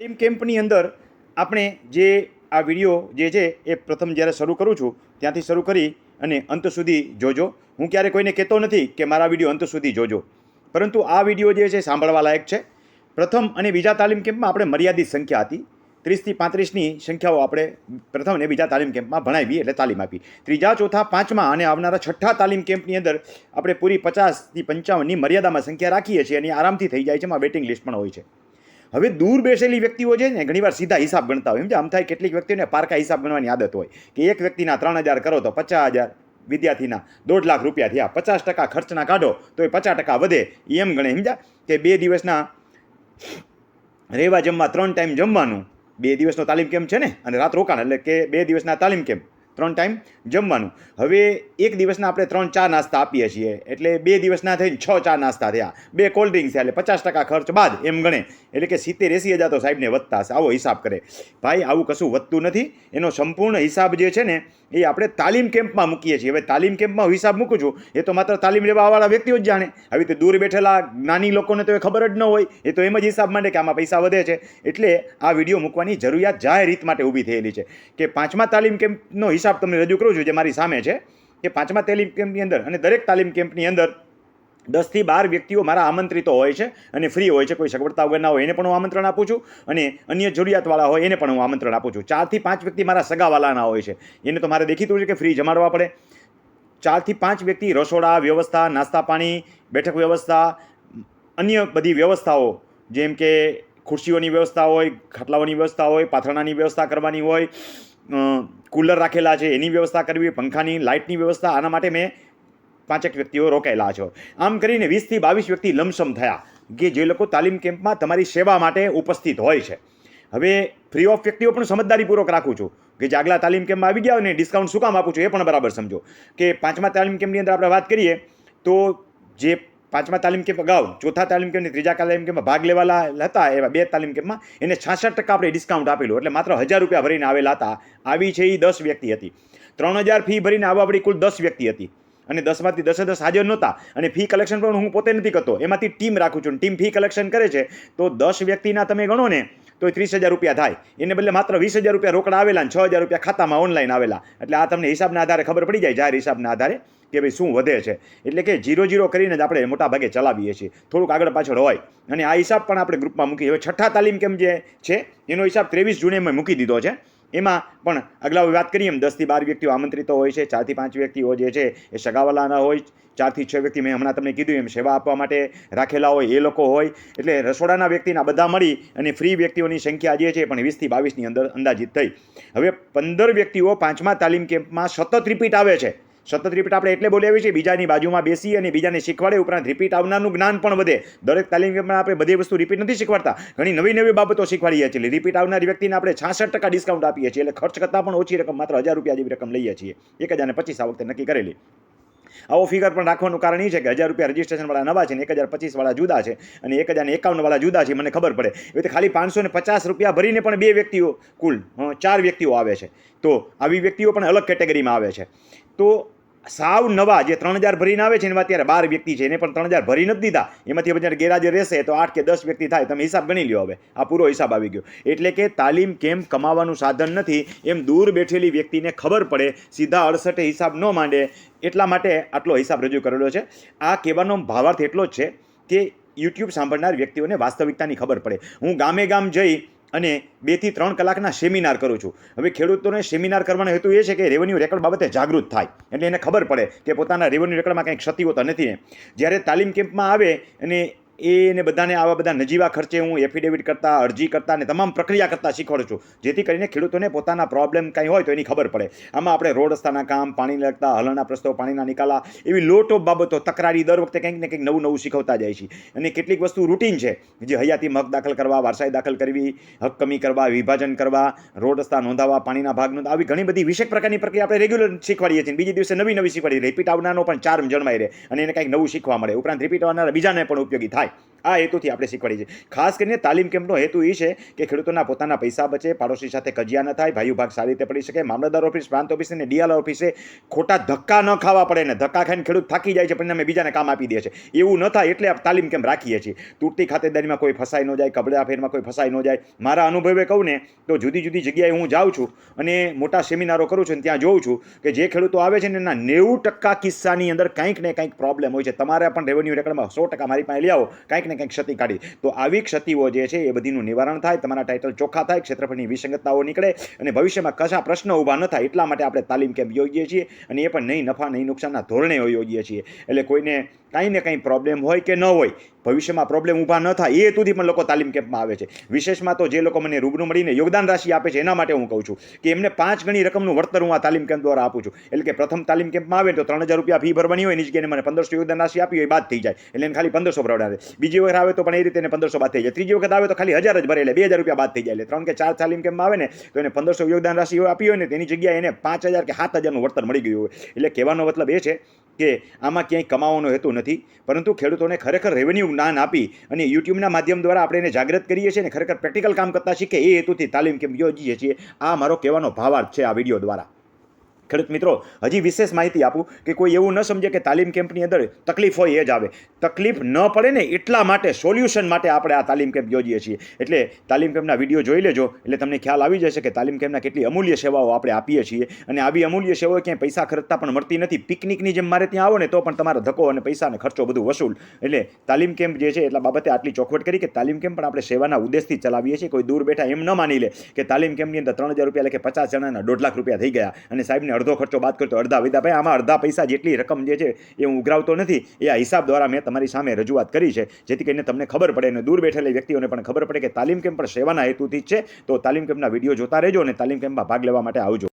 Team કેમ્પની અંદર આપણે જે આ વીડિયો જે છે એ પ્રથમ જ્યારે શરૂ કરું છું, ત્યાંથી શરૂ કરી અને અંત સુધી જોજો. હું ક્યારે કોઈને કહેતો નથી કે મારા વીડિયો અંત સુધી જોજો. પરંતુ આ વીડિયો જે છે સાંભળવા લાયક છે. પ્રથમ અને બીજા તાલીમ કેમ્પમાં આપણે મર્યાદિત સંખ્યા હતી. ત્રીસથી પાંત્રીસની સંખ્યાઓ આપણે પ્રથમ અને બીજા તાલીમ કેમ્પમાં ભણાવી એટલે તાલીમ આપી. ત્રીજા, ચોથા, પાંચમા અને આવનારા છઠ્ઠા તાલીમ કેમ્પની અંદર આપણે પૂરી પચાસથી પંચાવનની મર્યાદામાં સંખ્યા રાખીએ છીએ અને આરામથી થઈ જાય છે. એમાં વેટિંગ લિસ્ટ પણ હોય છે. હવે દૂર બેસેલી વ્યક્તિઓ છે ને ઘણીવાર સીધા હિસાબ ગણતા હોય. છે, આમ થાય કેટલીક વ્યક્તિઓને પારકા હિસાબ ગણવાની આદત હોય કે એક વ્યક્તિના ત્રણ હજાર કરો તો પચાસ હજાર, વિદ્યાર્થીના દોઢ લાખ રૂપિયા થયા. પચાસ ટકા ખર્ચના કાઢો તો એ પચાસ ટકા વધે. એમ ગણે. સમજા કે બે દિવસના રહેવા જમવા ત્રણ ટાઈમ જમવાનું, બે દિવસનો તાલીમ કેમ્પ છે ને? અને રાત રોકાણ, એટલે કે બે દિવસના તાલીમ કેમ્પ ત્રણ ટાઈમ જમવાનું. હવે એક દિવસના આપણે ત્રણ ચા નાસ્તા આપીએ છીએ. એટલે બે દિવસના થઈને છ ચા નાસ્તા થયા. બે કોલ્ડ ડ્રિંક્સ એટલે પચાસ ટકા ખર્ચ બાદ એમ ગણે. એટલે કે સિત્તેર એસી હજાર તો સાહેબને વધતા હશે. આવો હિસાબ કરે. ભાઈ, આવું કશું વધતું નથી. એનો સંપૂર્ણ હિસાબ જે છે ને, એ આપણે તાલીમ કેમ્પમાં મૂકીએ છીએ. હવે તાલીમ કેમ્પમાં હિસાબ મૂકું છું, એ તો માત્ર તાલીમ લેવાવાળા વ્યક્તિઓ જ જાણે. આવી રીતે દૂર બેઠેલા નાની લોકોને તો એ ખબર જ ન હોય. એ તો એમ જ હિસાબ માંડે કે આમાં પૈસા વધે છે. એટલે આ વીડિયો મૂકવાની જરૂરિયાત જાહેર રીત માટે ઊભી થયેલી છે. કે પાંચમા તાલીમ કેમ્પનો હિસાબ તમને રજૂ કરું છું જે મારી સામે છે, કે પાંચમા તાલીમ કેમ્પની અંદર અને દરેક તાલીમ કેમ્પની અંદર દસથી બાર વ્યક્તિઓ મારા આમંત્રિતો હોય છે અને ફ્રી હોય છે, કોઈ સગવડતા વગરના હોય એને પણ હું આમંત્રણ આપું છું અને અન્ય જરૂરિયાતવાળા હોય એને પણ હું આમંત્રણ આપું છું. ચારથી પાંચ વ્યક્તિ મારા સગાવાલાના હોય છે, એને તો મારે દેખીતું છે કે ફ્રી જમાડવા પડે. ચારથી પાંચ વ્યક્તિ રસોડા, વ્યવસ્થા, નાસ્તા પાણી, બેઠક વ્યવસ્થા, અન્ય બધી વ્યવસ્થાઓ, જેમ કે ખુરશીઓની વ્યવસ્થા હોય, ખાટલાઓની વ્યવસ્થા હોય, પાથરણાની વ્યવસ્થા કરવાની હોય કુલર રાખેલા છે, એની વ્યવસ્થા કરવી, પંખાની, લાઇટની વ્યવસ્થા, આના માટે મેં પાંચેક વ્યક્તિઓ રોકાયેલા છો. આમ કરીને વીસથી બાવીસ વ્યક્તિ લમસમ થયા કે જે લોકો તાલીમ કેમ્પમાં તમારી સેવા માટે ઉપસ્થિત હોય છે. હવે ફ્રી ઓફ વ્યક્તિઓ પણ સમજદારીપૂર્વક રાખું છું કે જે આગલા તાલીમ કેમ્પમાં આવી ગયા હોય ને ડિસ્કાઉન્ટ શું કામ આપું છું એ પણ બરાબર સમજો. કે પાંચમા તાલીમ કેમ્પની અંદર આપણે વાત કરીએ તો જે પાંચમા તાલીમ કેમ્પ અગાઉ, ચોથા તાલીમ કેમ્પની ત્રીજા તાલીમ કેમ્પમાં ભાગ લેવાલા હતા એવા બે તાલીમ કેમ્પમાં એને છાસઠ ટકા આપણે ડિસ્કાઉન્ટ આપેલું, એટલે માત્ર હજાર રૂપિયા ભરીને આવેલા હતા. આવી છે એ દસ વ્યક્તિ હતી. ત્રણ હજાર ફી ભરીને આવવા આપણી કુલ દસ વ્યક્તિ હતી. અને દસમાંથી દસે દસ હાજર નહોતા. અને ફી કલેક્શન પણ હું પોતે નથી કરતો. એમાંથી ટીમ રાખું છું. ટીમ ફી કલેક્શન કરે છે, તો દસ વ્યક્તિના તમે ગણો ને તો ત્રીસ હજાર રૂપિયા થાય. એને બદલે માત્ર વીસ હજાર રૂપિયા રોકડા આવેલા અને છ હજાર રૂપિયા ખાતામાં ઓનલાઈન આવેલા. એટલે આ તમને હિસાબના આધારે ખબર પડી જાય જાહેર હિસાબના આધારે કે ભાઈ શું વધે છે. એટલે કે જીરો જીરો કરીને જ આપણે મોટા ભાગે ચલાવીએ છીએ. થોડુંક આગળ પાછળ હોય. અને આ હિસાબ પણ આપણે ગ્રુપમાં મૂકી હવે છઠ્ઠા તાલીમ કેમ જે છે? એનો હિસાબ ત્રેવીસ જૂને મેં મૂકી દીધો છે. એમાં પણ અગલા વાત કરીએ એમ દસથી બાર વ્યક્તિઓ આમંત્રિતો હોય છે ચારથી પાંચ વ્યક્તિઓ જે છે એ સગાવાલાના હોય ચારથી છ વ્યક્તિ મેં હમણાં તમને કીધું એમ, સેવા આપવા માટે રાખેલા હોય એ લોકો હોય. એટલે રસોડાના વ્યક્તિના બધા મળી અને ફ્રી વ્યક્તિઓની સંખ્યા જે છે પણ વીસથી બાવીસની અંદર અંદાજિત થઈ. હવે પંદર વ્યક્તિઓ પાંચમા તાલીમ કેમ્પમાં સતત રિપીટ આવે છે. સતત રિપીટ આપણે એટલે બોલાવીએ છીએ, બીજાની બાજુમાં બેસી અને બીજાને શીખવાડે ઉપરાંત રિપીટ આવનારનું જ્ઞાન પણ વધે. દરેક તાલીમ કેમ્પમાં આપણે બધી વસ્તુ રિપીટ નથી શીખવાડતા. ઘણી નવી નવી બાબતો શીખવાડીએ છીએ. રિપીટ આવનારી વ્યક્તિને આપણે છાસઠ ટકા ડિસ્કાઉન્ટ આપીએ છીએ. એટલે ખર્ચ કરતાં પણ ઓછી રકમ, માત્ર હજાર રૂપિયા જેવી રકમ લઈએ છીએ. એક હજાર પચીસ આ વખતે નક્કી કરેલી. આવો ફિગર પણ રાખવાનું કારણ એ છે કે હજાર રૂપિયા રજિસ્ટ્રેશનવાળા નવા છે ને એક હજાર પચીસવાળા જુદા છે અને એક હજાર એકાવનવાળા જુદા છે, મને ખબર પડે. એ રીતે ખાલી પાંચસો ને પચાસ રૂપિયા ભરીને પણ બે વ્યક્તિઓ, કુલ ચાર વ્યક્તિઓ આવે છે. તો આવી વ્યક્તિઓ પણ અલગ કેટેગરીમાં આવે છે. તો સાવ નવા જે ત્રણ હજાર ભરીને આવે છે એમાં અત્યારે બાર વ્યક્તિ છે, એને પણ ત્રણ હજાર ભરી નથી દીધા. એમાંથી જ્યારે ગેરહાજર રહેશે તો આઠ કે દસ વ્યક્તિ થાય. તમે હિસાબ ગણી લ્યો હવે. આ પૂરો હિસાબ આવી ગયો. એટલે કે તાલીમ કેમ કમાવાનું સાધન નથી, એમ દૂર બેઠેલી વ્યક્તિને ખબર પડે, સીધા અડસઠે હિસાબ ન માંડે. એટલા માટે આટલો હિસાબ રજૂ કરેલો છે. આ કહેવાનો ભાવાર્થ એટલો જ છે કે યુટ્યુબ સાંભળનાર વ્યક્તિઓને વાસ્તવિકતાની ખબર પડે. હું ગામે ગામ જઈ અને બેથી ત્રણ કલાકના સેમિનાર કરું છું. હવે ખેડૂતોને સેમિનાર કરવાનો હેતુ એ છે કે રેવન્યુ રેકોર્ડ બાબતે જાગૃત થાય. એટલે એને ખબર પડે કે પોતાના રેવન્યુ રેકોર્ડમાં કંઈક ક્ષતિ હોતા નથી જ્યારે તાલીમ કેમ્પમાં આવે અને એને બધાને આવા બધા નજીવા ખર્ચે હું એફિડેવિટ કરતા, અરજી કરતા અને તમામ પ્રક્રિયા કરતા શીખવાડું છું. જેથી કરીને ખેડૂતોને પોતાના પ્રોબ્લેમ કંઈ હોય તો એની ખબર પડે. આમાં આપણે રોડ રસ્તાના કામ પાણીને લગતા હલણના પ્રસ્તાવ પાણીના નિકાલા, એવી લોટો બાબતો તકરારી દર વખતે કંઈક ને કંઈક નવું નવું શીખવતા જાય છે. અને કેટલીક વસ્તુ રૂટીન છે. જે હયાતી હક દાખલ કરવા, વારસાઈ દાખલ કરવી, હક કમી કરવા, વિભાજન કરવા, રોડ રસ્તા નોંધાવવા, પાણીના ભાગ આવી ઘણી બધી વિશેષ પ્રકારની પ્રક્રિયા આપણે રેગ્યુલર શીખવાડીએ છીએ. બીજી દિવસે નવી નવી શીખવાડીએ રિપીટ આવનારનો પણ ચાર્મ જળવાઈ રહે અને એને કંઈક નવું શીખવા મળે. ઉપરાંત રિપીટ આવનારા બીજાને પણ ઉપયોગી થાય. Why? આ હેતુથી આપણે શીખવાડીએ છીએ ખાસ કરીને તાલીમ કેમ્પનો હેતુ એ છે કે ખેડૂતોના પોતાના પૈસા બચે, પાડોશી સાથે કજિયા ન થાય, ભાઈ ભાગ સારી રીતે પડી શકે, મામલતદાર ઓફિસ, પ્રાંત ઓફિસ અને ડીઆર ઓફિસે ખોટા ધક્કા ન ખાવા પડે ને ધક્કા ખાઈને ખેડૂત થાકી જાય છે, પરિણામે બીજાને કામ આપી દે છે. એવું ન થાય એટલે તાલીમ કેમ્પ રાખીએ છીએ. તૂટતી ખાતેદારીમાં કોઈ ફસાઈ ન જાય, કબડા ફેરમાં કોઈ ફસાઈ ન જાય. મારા અનુભવે કહું ને તો જુદી જુદી જગ્યાએ હું જાઉં છું અને મોટા સેમિનારો કરું છું અને ત્યાં જોઉં છું કે જે ખેડૂતો આવે છે ને એના નેવું ટકા કિસ્સાની અંદર કંઈક ને કંઈક પ્રોબ્લેમ હોય છે. તમારે પણ રેવન્યુ રેકર્ડમાં સો ટકા મારી પાસે લઈ આવો. કંઈક ને કંઈક ક્ષતિ કાઢી. તો આવી ક્ષતિઓ જે છે એ બધીનું નિવારણ થાય, તમારા ટાઇટલ ચોખ્ખા થાય, ક્ષેત્રફળની વિસંગતતાઓ નીકળે અને ભવિષ્યમાં કશા પ્રશ્નો ઊભા ન થાય એટલા માટે આપણે તાલીમ કેમ્પ યોજીએ છીએ અને એ પણ નહીં નફા, નહીં નુકસાનના ધોરણે યોજીએ છીએ. એટલે કોઈને કાંઈ ને કંઈ પ્રોબ્લેમ હોય કે ન હોય, ભવિષ્યમાં પ્રોબ્લેમ ઊભા ન થાય, એ હેતુથી પણ લોકો તાલીમ કેમ્પમાં આવે છે. વિશેષમાં તો જે લોકો મને રૂબરૂ મળીને યોગદાન રાશિ આપે છે, એના માટે હું કહું છું કે એમને પાંચ ગણી રકમનું વળતર હું આ તાલીમ કેમ્પ દ્વારા આપું છું. એટલે કે પ્રથમ તાલીમ કેમ્પમાં આવે તો ત્રણ હજાર રૂપિયા ફી ભરવાની હોય એની જગ્યાએ મને પંદરસો યોગદાન રાશિ આપી હોય બાદ થઈ જાય. એટલે એને ખાલી પંદરસો ભરવાડે બીજી વખત આવે તો પણ એ રીતે એને પંદરસો બાદ થઈ જાય. ત્રીજી વખત આવે તો ખાલી હજાર જ ભરે એટલે બે હજાર રૂપિયા બાદ થઈ જાય. એટલે ત્રણ કે ચાર તાલીમ કેમ્પમાં આવે ને, તો એને પંદરસો યોગદાન રાશિ આપી હોય ને, તેની જગ્યાએ એને પાંચ હજાર કે સાત હજારનું વળતર મળી ગયું હોય. એટલે કહેવાનો મતલબ એ છે કે આમાં ક્યાંય કમાવાનો હેતુ નથી. પરંતુ ખેડૂતોને ખરેખર રેવન્યુ જ્ઞાન આપી અને યુટ્યુબના માધ્યમ દ્વારા આપણે એને જાગૃત કરીએ છીએ અને ખરેખર પ્રેક્ટિકલ કામ કરતા શીખે એ હેતુથી તાલીમ કેમ યોજીએ છીએ, આ મારો કહેવાનો ભાવાર્થ છે આ વીડિયો દ્વારા. ખેડૂત મિત્રો, હજી વિશેષ માહિતી આપું કે કોઈ એવું ન સમજે કે તાલીમ કેમ્પની અંદર તકલીફ હોય એ જ આવે. તકલીફ ન પડે ને એટલા માટે સોલ્યુશન માટે આપણે આ તાલીમ કેમ્પ યોજીએ છીએ. એટલે તાલીમ કેમ્પના વીડિયો જોઈ લેજો, એટલે તમને ખ્યાલ આવી જશે કે તાલીમ કેમ્પના કેટલી અમૂલ્ય સેવાઓ આપણે આપીએ છીએ. અને આવી અમૂલ્ય સેવાઓ ક્યાંય પૈસા ખર્ચતા પણ મળતી નથી. પિકનિકની જેમ મારે ત્યાં આવો ને તો પણ તમારો ધક્કો અને પૈસા અને ખર્ચો બધું વસૂલ. એટલે તાલીમ કેમ્પ જે છે એટલા બાબતે આટલી ચોખવટ કરી કે તાલીમ કેમ્પ પણ આપણે સેવાના ઉદ્દેશથી ચલાવીએ છીએ. કોઈ દૂર બેઠા એમ ન માની લે કે તાલીમ કેમ્પની અંદર ત્રણ હજાર રૂપિયા કે પચાસ જણાના દોઢ લાખ રૂપિયા થઈ ગયા. અને સાહેબને અડધો ખર્ચો બાદ કરતો, અડધા વિધા. ભાઈ, આમાં અડધા પૈસા જેટલી રકમ જે છે, એ હું ઉઘરાવતો નથી. એ આ હિસાબ દ્વારા મેં તમારી સામે રજૂઆત કરી છે. જેથી કરીને તમને ખબર પડે અને દૂર બેઠેલી વ્યક્તિઓને પણ ખબર પડે કે તાલીમ કેમ્પ પણ સેવાના હેતુથી જ છે. તો તાલીમ કેમ્પના વીડિયો જોતા રહેજો અને તાલીમ કેમ્પમાં ભાગ લેવા માટે આવજો.